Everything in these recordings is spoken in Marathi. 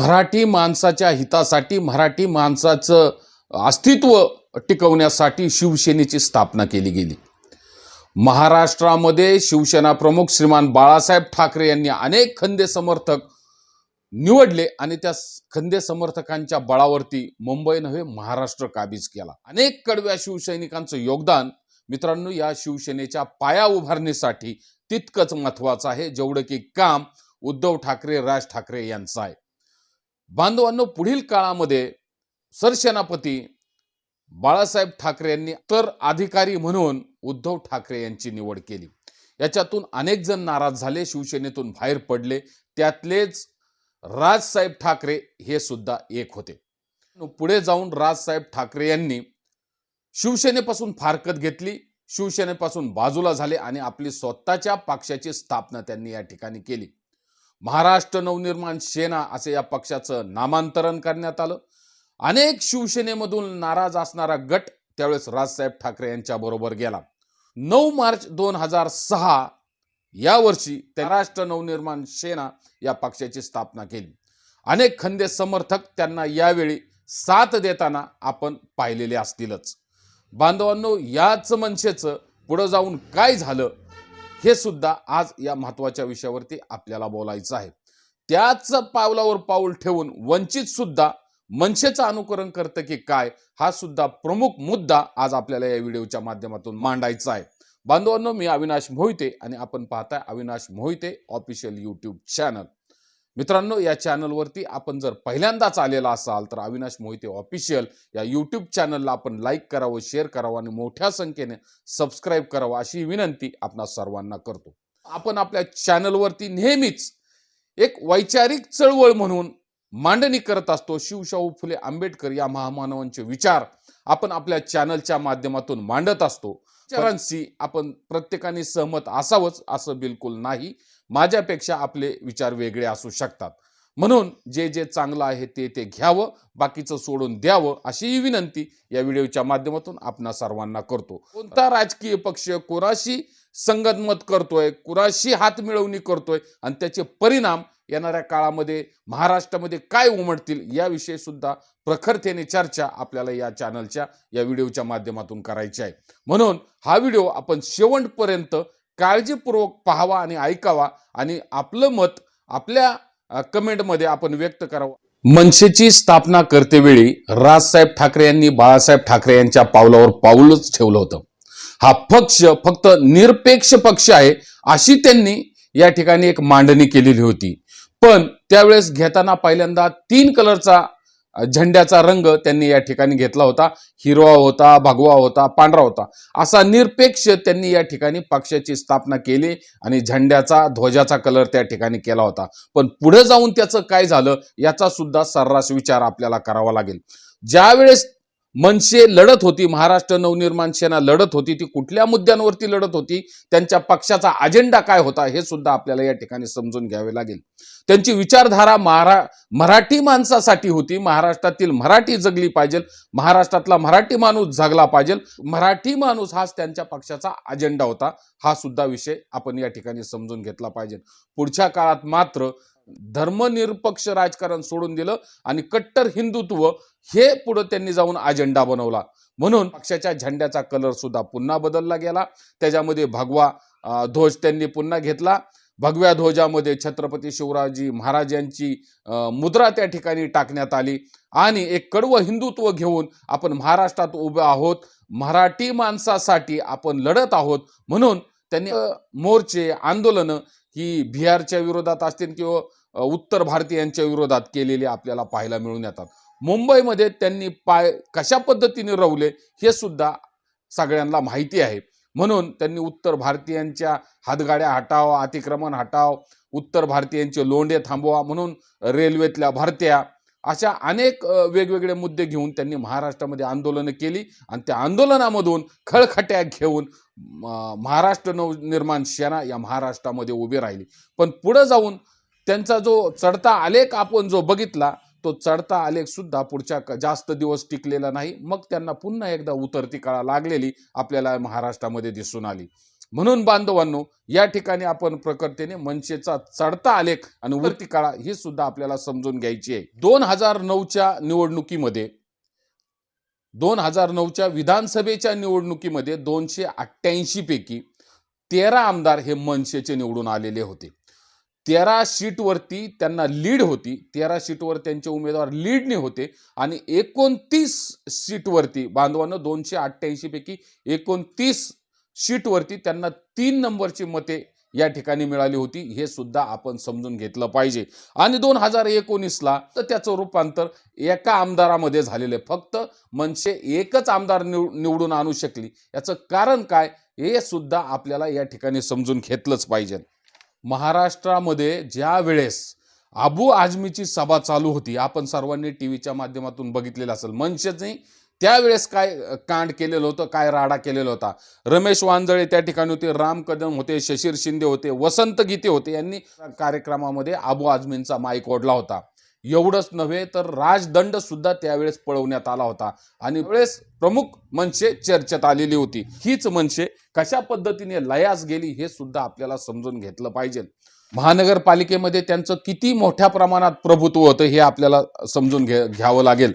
मराठी माणसाच्या हितासाठी मराठी माणसाचं अस्तित्व टिकवण्यासाठी शिवसेनेची स्थापना केली गेली. महाराष्ट्रामध्ये शिवसेना प्रमुख श्रीमान बाळासाहेब ठाकरे यांनी अनेक खंदे समर्थक निवडले आणि त्या खंदे समर्थकांच्या बळावरती मुंबई नव्हे महाराष्ट्र काबीज केला. अनेक कडव्या शिवसैनिकांचं योगदान मित्रांनो या शिवसेनेच्या पाया उभारणीसाठी तितकंच महत्वाचं आहे जेवढं की काम उद्धव ठाकरे राज ठाकरे यांचं आहे. बांधवांनो पुढील काळामध्ये सरसेनापती बाळासाहेब ठाकरे यांनी तर अधिकारी म्हणून उद्धव ठाकरे यांची निवड केली. याच्यातून अनेक जण नाराज झाले शिवसेनेतून बाहेर पडले. त्यातलेच राजसाहेब ठाकरे हे सुद्धा एक होते. पुढे जाऊन राजसाहेब ठाकरे यांनी शिवसेनेपासून फारकत घेतली. शिवसेनेपासून बाजूला झाले आणि आपली स्वतःच्या पक्षाची स्थापना त्यांनी या ठिकाणी केली. महाराष्ट्र नवनिर्माण सेना असे या पक्षाचं नामांतरण करण्यात आलं. अनेक शिवसेनेमधून नाराज असणारा गट त्यावेळेस राजसाहेब ठाकरे यांच्या बरोबर गेला. नऊ मार्च दोन हजार सहा या वर्षी महाराष्ट्र नवनिर्माण सेना या पक्षाची स्थापना केली. अनेक खंदे समर्थक त्यांना यावेळी साथ देताना आपण पाहिलेले असतीलच. बांधवांनो याच मनसेचं पुढं जाऊन काय झालं? हे सुद्धा आज या महत्त्वाच्या विषयावरती आपल्याला बोलायचं आहे. त्याच पावलावर पाऊल ठेवून वंचित सुद्धा मनसेचं अनुकरण करतं की काय हा सुद्धा प्रमुख मुद्दा आज आपल्याला या व्हिडिओच्या माध्यमातून मांडायचा आहे. बांधवांनो मी अविनाश मोहिते आणि आपण पाहताय Avinash Mohite official YouTube channel मित्रांनो या चॅनलवरती आपण जर पहिल्यांदाच आलेला असाल तर अविनाश मोहिते ऑफिशियल या यूट्यूब चॅनलला आपण लाईक करावं शेअर करावं आणि मोठ्या संख्येने सबस्क्राईब करावं अशी विनंती आपणा सर्वांना करतो. आपण आपल्या चॅनलवरती नेहमीच एक वैचारिक चळवळ म्हणून मांडणी करत असतो. शिवशाहू फुले आंबेडकर या महामानवांचे विचार आपण आपल्या चॅनलच्या माध्यमातून मांडत असतो. विचारांशी आपण प्रत्येकाने सहमत असावंच असं बिलकुल नाही. माझ्यापेक्षा आपले विचार वेगळे असू शकतात. म्हणून जे जे चांगलं आहे ते ते घ्यावं बाकीचं सोडून द्यावं अशी ही विनंती या व्हिडिओच्या माध्यमातून आपणा सर्वांना करतो. कोणता राजकीय पक्ष कोणाशी संगतमत करतोय कुणाशी हात मिळवणी करतोय आणि त्याचे परिणाम येणाऱ्या काळामध्ये महाराष्ट्रामध्ये काय उमटतील याविषयी सुद्धा प्रखरतेने चर्चा आपल्याला या चॅनलच्या या व्हिडिओच्या माध्यमातून करायची आहे. म्हणून हा व्हिडिओ आपण शेवटपर्यंत काळजीपूर्वक पाहावा आणि ऐकावा आणि आपलं मत आपल्या कमेंटमध्ये आपण व्यक्त करावं. मनसेची स्थापना करतेवेळी राजसाहेब ठाकरे यांनी बाळासाहेब ठाकरे यांच्या पावलावर पाऊलच ठेवलं होतं. हा पक्ष फक्त निरपेक्ष पक्ष आहे अशी त्यांनी या ठिकाणी एक मांडणी केलेली होती. पण त्यावेळेस घेताना पहिल्यांदा तीन कलरचा झेंड्याचा रंग त्यांनी या ठिकाणी घेतला होता. हिरवा होता भगवा होता पांढरा होता. असा निरपेक्ष त्यांनी या ठिकाणी पक्षाची स्थापना केली आणि झेंड्याचा ध्वजाचा कलर त्या ठिकाणी केला होता. पण पुढे जाऊन त्याचं काय झालं याचा सुद्धा सर्रास विचार आपल्याला करावा लागेल. ज्यावेळेस मनसे लढत होती महाराष्ट्र नवनिर्माण सेना लढत होती ती कुठल्या मुद्द्यांवरती लढत होती त्यांच्या पक्षाचा अजेंडा काय होता हे सुद्धा आपल्याला या ठिकाणी समजून घ्यावे लागेल. त्यांची विचारधारा महारा मराठी माणसासाठी होती महाराष्ट्रातील मराठी जगली पाहिजे महाराष्ट्रातला मराठी माणूस जगला पाहिजे मराठी माणूस हाच त्यांच्या पक्षाचा अजेंडा होता हा सुद्धा विषय आपण या ठिकाणी समजून घेतला पाहिजे. पुढच्या काळात मात्र धर्मनिरपक्ष राजकारण सोडून दिलं आणि कट्टर हिंदुत्व हे पुढे त्यांनी जाऊन अजेंडा बनवला. म्हणून पक्षाच्या झेंड्याचा कलर सुद्धा पुन्हा बदलला गेला. त्याच्यामध्ये भगवा ध्वज त्यांनी पुन्हा घेतला. भगव्या ध्वजामध्ये छत्रपती शिवराजी महाराज यांची मुद्रा त्या ठिकाणी टाकण्यात आली. आणि एक कडवं हिंदुत्व घेऊन आपण महाराष्ट्रात उभे आहोत. मराठी माणसासाठी आपण लढत आहोत. म्हणून त्यांनी मोर्चे आंदोलनं ही बिहारच्या विरोधात असतील किंवा उत्तर भारतीयांच्या विरोधात केलेले आपल्याला पाहायला मिळून येतात. मुंबईमध्ये त्यांनी पाय कशा पद्धतीने रवले हे सुद्धा सगळ्यांना माहिती आहे. म्हणून त्यांनी उत्तर भारतीयांच्या हातगाड्या हटाव अतिक्रमण हटाव उत्तर भारतीयांचे लोंढे थांबवा म्हणून रेल्वेतल्या भरत्या अशा अनेक वेगवेगळे मुद्दे घेऊन त्यांनी महाराष्ट्रामध्ये आंदोलनं केली आणि त्या आंदोलनामधून खळखट्या घेऊन महाराष्ट्र नवनिर्माण सेना या महाराष्ट्रामध्ये उभी राहिली. पण पुढं जाऊन त्यांचा जो चढता आलेख आपण जो बघितला तो चढता आलेख सुद्धा पुढच्या जास्त दिवस टिकलेला नाही. मग त्यांना पुन्हा एकदा उतरती काळा लागलेली आपल्याला महाराष्ट्रामध्ये दिसून आली. म्हणून बांधवांनो या ठिकाणी आपण प्रकर्तेने मनसेचा चढता आलेख आणि वरती काळा ही सुद्धा आपल्याला समजून घ्यायची आहे. दोन हजार नऊच्या निवडणुकीमध्ये दोन हजार नऊच्या विधानसभेच्या निवडणुकीमध्ये दोनशे अठ्ठ्याऐंशी पैकी तेरा आमदार हे मनसेचे निवडून आलेले होते. तेरा सीटवरती त्यांना लीड होती. तेरा सीटवर त्यांचे उमेदवार लीडने होते आणि एकोणतीस सीटवरती बांधवानं दोनशे अठ्ठ्याऐंशी पैकी एकोणतीस सीटवरती त्यांना तीन नंबरची मते या ठिकाणी मिळाली होती. हे सुद्धा आपण समजून घेतलं पाहिजे. आणि दोन हजार एकोणीसला तर त्याचं रूपांतर एका आमदारामध्ये झालेलं आहे. फक्त मनसे एकच आमदार निव निवडून आणू शकली. याचं कारण काय? हे सुद्धा आपल्याला या ठिकाणी समजून घेतलंच पाहिजे. महाराष्ट्रामध्ये ज्या वेळेस अबू आजमीची सभा चालू होती आपण सर्वांनी टी व्हीच्या माध्यमातून बघितलेलं असेल. मनसेने त्यावेळेस काय कांड केलेलं होतं काय राडा केलेला होता? रमेश वांजळे त्या ठिकाणी होते राम कदम होते शशीर शिंदे होते वसंत गीते होते. यांनी कार्यक्रमामध्ये अबू आझमींचा माईक ओढला होता. एवढंच नव्हे तर राजदंड सुद्धा त्यावेळेस पळवण्यात आला होता. आणि वेळेस प्रमुख मनसे चर्चेत आलेली होती. हीच मनसे कशा पद्धतीने लयास गेली हे सुद्धा आपल्याला समजून घेतलं पाहिजे. महानगरपालिकेमध्ये त्यांचं किती मोठ्या प्रमाणात प्रभुत्व होतं हे आपल्याला समजून घे घ्यावं लागेल.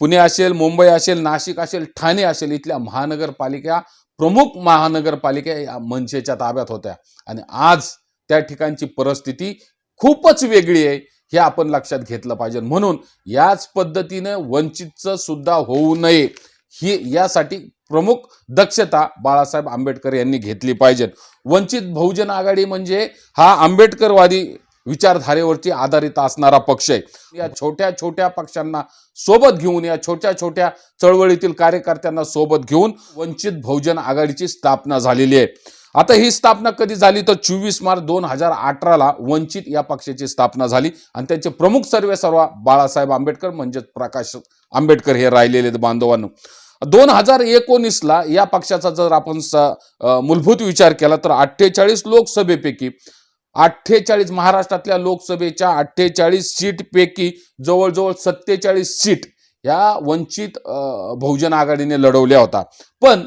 पुणे असेल मुंबई असेल नाशिक असेल ठाणे असेल इथल्या महानगरपालिका प्रमुख महानगरपालिका या मनसेच्या ताब्यात होत्या. आणि आज त्या ठिकाणची परिस्थिती खूपच वेगळी आहे. हे आपण लक्षात घेतलं पाहिजे. म्हणून याच पद्धतीनं वंचितचं सुद्धा होऊ नये. ही यासाठी प्रमुख दक्षता बाळासाहेब आंबेडकर यांनी घेतली पाहिजे. वंचित बहुजन आघाडी म्हणजे हा आंबेडकरवादी विचारधारेवरती आधारित असणारा पक्ष आहे. या छोट्या छोट्या पक्षांना सोबत घेऊन या छोट्या छोट्या चळवळीतील कार्यकर्त्यांना सोबत घेऊन वंचित बहुजन आघाडीची स्थापना झालेली आहे. आता ही स्थापना कधी झाली? तर चोवीस मार्च दोन हजार अठराला वंचित या पक्षाची स्थापना झाली. आणि त्यांचे प्रमुख सर्वे सर्व बाळासाहेब आंबेडकर म्हणजेच प्रकाश आंबेडकर हे राहिलेले आहेत बांधवांनो. दोन हजार एकोणीसला या पक्षाचा जर आपण मूलभूत विचार केला तर अठ्ठेचाळीस लोकसभेपैकी अठ्ठेचाळीस महाराष्ट्रातल्या लोकसभेच्या अठ्ठेचाळीस सीटपैकी जवळजवळ सत्तेचाळीस सीट या वंचित बहुजन आघाडीने लढवल्या होता पण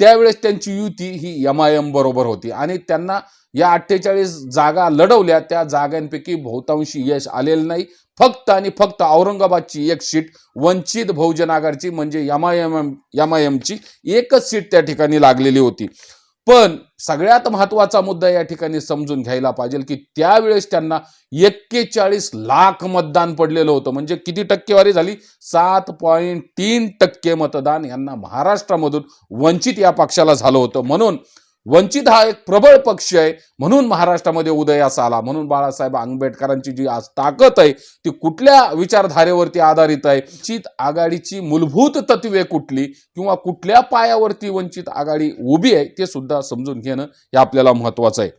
त्यावेळेस त्यांची युती ही एम आय एम बरोबर होती. आणि त्यांना या अठ्ठेचाळीस जागा लढवल्या. त्या जागांपैकी बहुतांशी यश आलेलं नाही. फक्त आणि फक्त औरंगाबादची एक सीट वंचित बहुजन आघाडीची म्हणजे M I M M I एमची एकच सीट त्या ठिकाणी लागलेली होती. पण सगळ्यात महत्त्वाचा मुद्दा या ठिकाणी समजून घ्यायला पाहिजे की त्यावेळेस त्यांना एक्केचाळीस लाख मतदान पडलेलं होतं. म्हणजे किती टक्केवारी झाली? सात पॉईंट तीन टक्के मतदान यांना महाराष्ट्रामधून वंचित या पक्षाला झालं होतं. म्हणून वंचित हा एक प्रबळ पक्ष आहे. म्हणून महाराष्ट्रामध्ये उदयास आला. म्हणून बाळासाहेब आंबेडकरांची जी आज ताकद आहे ती कुठल्या विचारधारेवरती आधारित आहे? वंचित आघाडीची मूलभूत तत्वे कुठली किंवा कुठल्या पायावरती वंचित आघाडी उभी आहे ते सुद्धा समजून घेणं हे आपल्याला महत्वाचं आहे.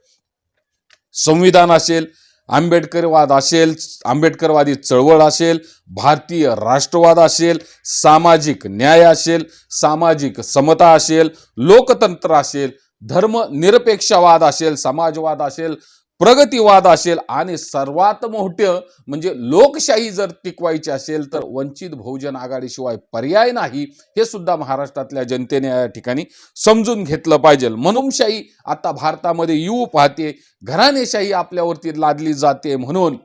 संविधान असेल आंबेडकरवाद असेल आंबेडकरवादी चळवळ असेल भारतीय राष्ट्रवाद असेल सामाजिक न्याय असेल सामाजिक समता असेल लोकतंत्र असेल धर्मनिरपेक्षवाद असेल समाजवाद असेल प्रगतीवाद असेल आणि सर्वात मोठं म्हणजे लोकशाही जर टिकवायची असेल तर वंचित बहुजन आघाडीशिवाय पर्याय नाही हे सुद्धा महाराष्ट्रातल्या जनतेने या ठिकाणी समजून घेतलं पाहिजे. म्हणूनशाही आता भारतामध्ये येऊ पाहते घराणेशाही आपल्यावरती लादली जाते म्हणून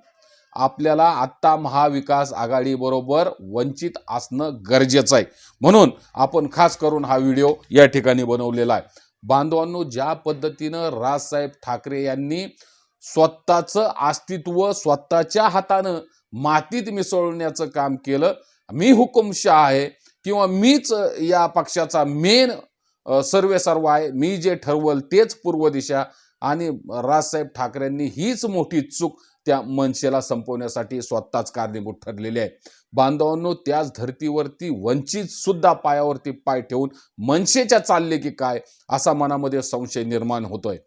आपल्याला आत्ता महाविकास आघाडीबरोबर वंचित असणं गरजेचं आहे. म्हणून आपण खास करून हा व्हिडिओ या ठिकाणी बनवलेला आहे. बांधवांनो ज्या पद्धतीनं राजसाहेब ठाकरे यांनी स्वतःचं अस्तित्व स्वतःच्या हातानं मातीत मिसळण्याचं काम केलं मी हुकुमशाह आहे किंवा मीच या पक्षाचा मेन सर्वे सर्व आहे मी जे ठरवल तेच पूर्व दिशा आणि राजसाहेब ठाकरेंनी हीच मोठी चूक त्या मनसेला संपवण्यासाठी स्वतःच कारणीभूत ठरलेले आहे. बांधवांनो त्याच धर्तीवरती वंचित सुद्धा पायावरती पाय ठेवून मनसेच्या चालले की काय असा मनामध्ये संशय निर्माण होतोय.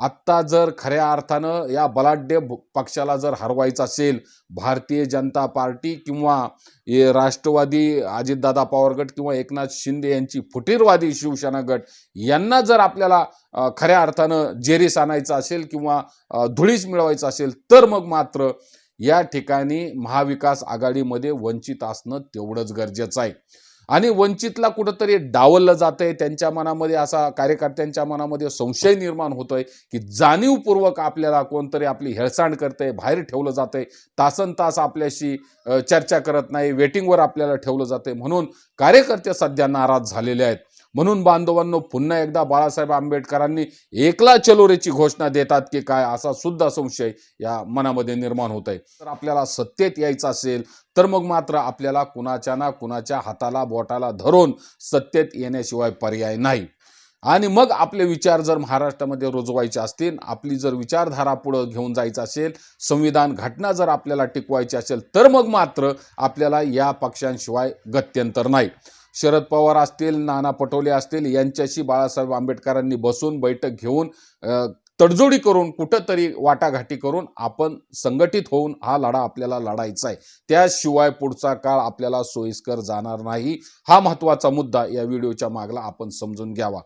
आत्ता जर खऱ्या अर्थानं या बलाढ्य पक्षाला जर हरवायचं असेल भारतीय जनता पार्टी किंवा राष्ट्रवादी अजितदादा पवार गट किंवा एकनाथ शिंदे यांची फुटीरवादी शिवसेना गट यांना जर आपल्याला खऱ्या अर्थानं जेरीस आणायचं असेल किंवा धुळीस मिळवायचं असेल तर मग मात्र या ठिकाणी महाविकास आघाडीमध्ये वंचित असणं तेवढंच गरजेचं आहे. आणि वंचितला कुठंतरी डावललं जातंय त्यांच्या मनामध्ये असा कार्यकर्त्यांच्या मनामध्ये संशय निर्माण होतोय की जाणीवपूर्वक आपल्याला कोणतरी आपली हेळसांड करते बाहेर ठेवलं जातंय तासन तास आपल्याशी चर्चा करत नाही वेटिंगवर आपल्याला ठेवलं जातंय म्हणून कार्यकर्ते सध्या नाराज झालेले आहेत. म्हणून बांधवांनो पुन्हा एकदा बाळासाहेब आंबेडकरांनी एकला चलोरेची घोषणा देतात की काय असा सुद्धा संशय या मनामध्ये निर्माण होत आहे. तर आपल्याला सत्तेत यायचं असेल तर मग मात्र आपल्याला कुणाच्या ना कुणाच्या हाताला बोटाला धरून सत्तेत येण्याशिवाय पर्याय नाही. आणि मग आपले विचार जर महाराष्ट्रामध्ये रुजवायचे असतील आपली जर विचारधारा पुढं घेऊन जायचं असेल संविधान घटना जर आपल्याला टिकवायची असेल तर मग मात्र आपल्याला या पक्षांशिवाय गत्यंतर नाही. शरद पवार असतील नाना पटोले असतील यांच्याशी बाळासाहेब आंबेडकरांनी बसून बैठक घेऊन तडजोडी करून कुठंतरी वाटाघाटी करून आपण संघटित होऊन हा लढा आपल्याला लढायचा आहे. त्याशिवाय पुढचा काळ आपल्याला सोयीस्कर जाणार नाही. हा महत्त्वाचा मुद्दा या व्हिडिओच्या मागला आपण समजून घ्यावा.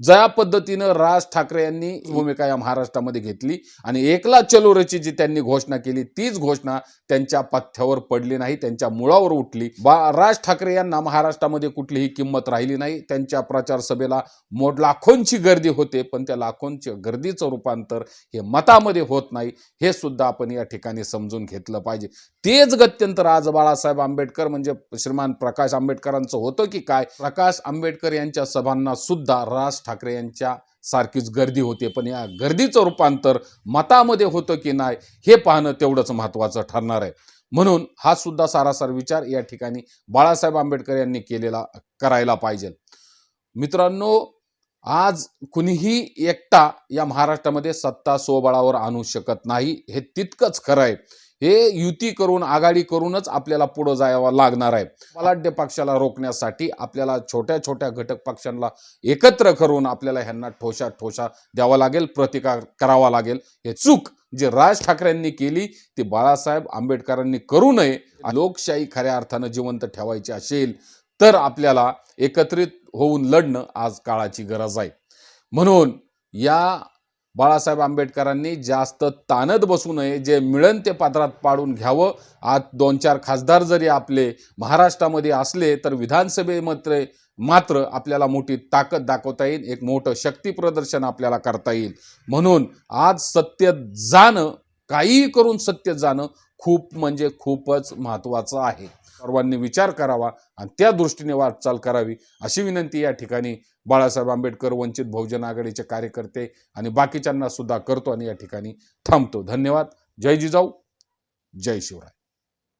ज्या पद्धतीनं राज ठाकरे यांनी भूमिका या महाराष्ट्रामध्ये घेतली आणि एकला चलोरेची जी त्यांनी घोषणा केली तीच घोषणा त्यांच्या पथ्यावर पडली नाही त्यांच्या मुळावर उठली. बा राज ठाकरे यांना महाराष्ट्रामध्ये कुठलीही किंमत राहिली नाही. त्यांच्या प्रचार सभेला मोठ लाखोंची गर्दी होते पण त्या लाखोंच्या गर्दीचं रूपांतर हे मतामध्ये होत नाही. हे सुद्धा आपण या ठिकाणी समजून घेतलं पाहिजे. तेच गत्यंतर आज बाळासाहेब आंबेडकर म्हणजे श्रीमान प्रकाश आंबेडकरांचं होतं की काय? प्रकाश आंबेडकर यांच्या सभांना सुद्धा राज ठाकरे यांच्या सारखीच गर्दी होते पण या गर्दीचं रूपांतर मतामध्ये होतं की नाही हे पाहणं तेवढंच महत्त्वाचं ठरणार आहे. म्हणून हा सुद्धा सारासार विचार या ठिकाणी बाळासाहेब आंबेडकर यांनी केलेला करायला पाहिजे. मित्रांनो आज कुणीही एकटा या महाराष्ट्रामध्ये सत्ता सोबळावर आणू शकत नाही हे तितकंच खरं आहे. हे युती करून आघाडी करूनच आपल्याला पुढं जायला लागणार आहे. बलाढ्य पक्षाला रोखण्यासाठी आपल्याला छोट्या छोट्या घटक पक्षांना एकत्र करून आपल्याला ह्यांना ठोशा ठोशा द्यावा लागेल प्रतिकार करावा लागेल. हे चूक जे राज ठाकरेंनी केली ती बाळासाहेब आंबेडकरांनी करू नये लोकशाही खऱ्या अर्थानं जिवंत ठेवायची असेल तर आपल्याला एकत्रित होऊन लढणं आज काळाची गरज आहे. म्हणून या बाळासाहेब आंबेडकरांनी जास्त ताणत बसू नये जे मिळन ते पात्रात पाडून घ्यावं. आज दोन चार खासदार जरी आपले महाराष्ट्रामध्ये असले तर विधानसभेमध्ये मात्र आपल्याला मोठी ताकद दाखवता येईल एक मोठं शक्तीप्रदर्शन आपल्याला करता येईल. म्हणून आज सत्य जाणं काहीही करून सत्य जाणं खूप म्हणजे खूपच महत्त्वाचं आहे. सर्वांनी विचार करावा आणि त्या दृष्टीने वाटचाल करावी. अशी विनंती या ठिकाणी बाळासाहेब आंबेडकर वंचित बहुजन आघाडीचे कार्यकर्ते आणि बाकीच्यांना सुद्धा करतो आणि या ठिकाणी थांबतो. धन्यवाद. जय जिजाऊ. जय शिवराय.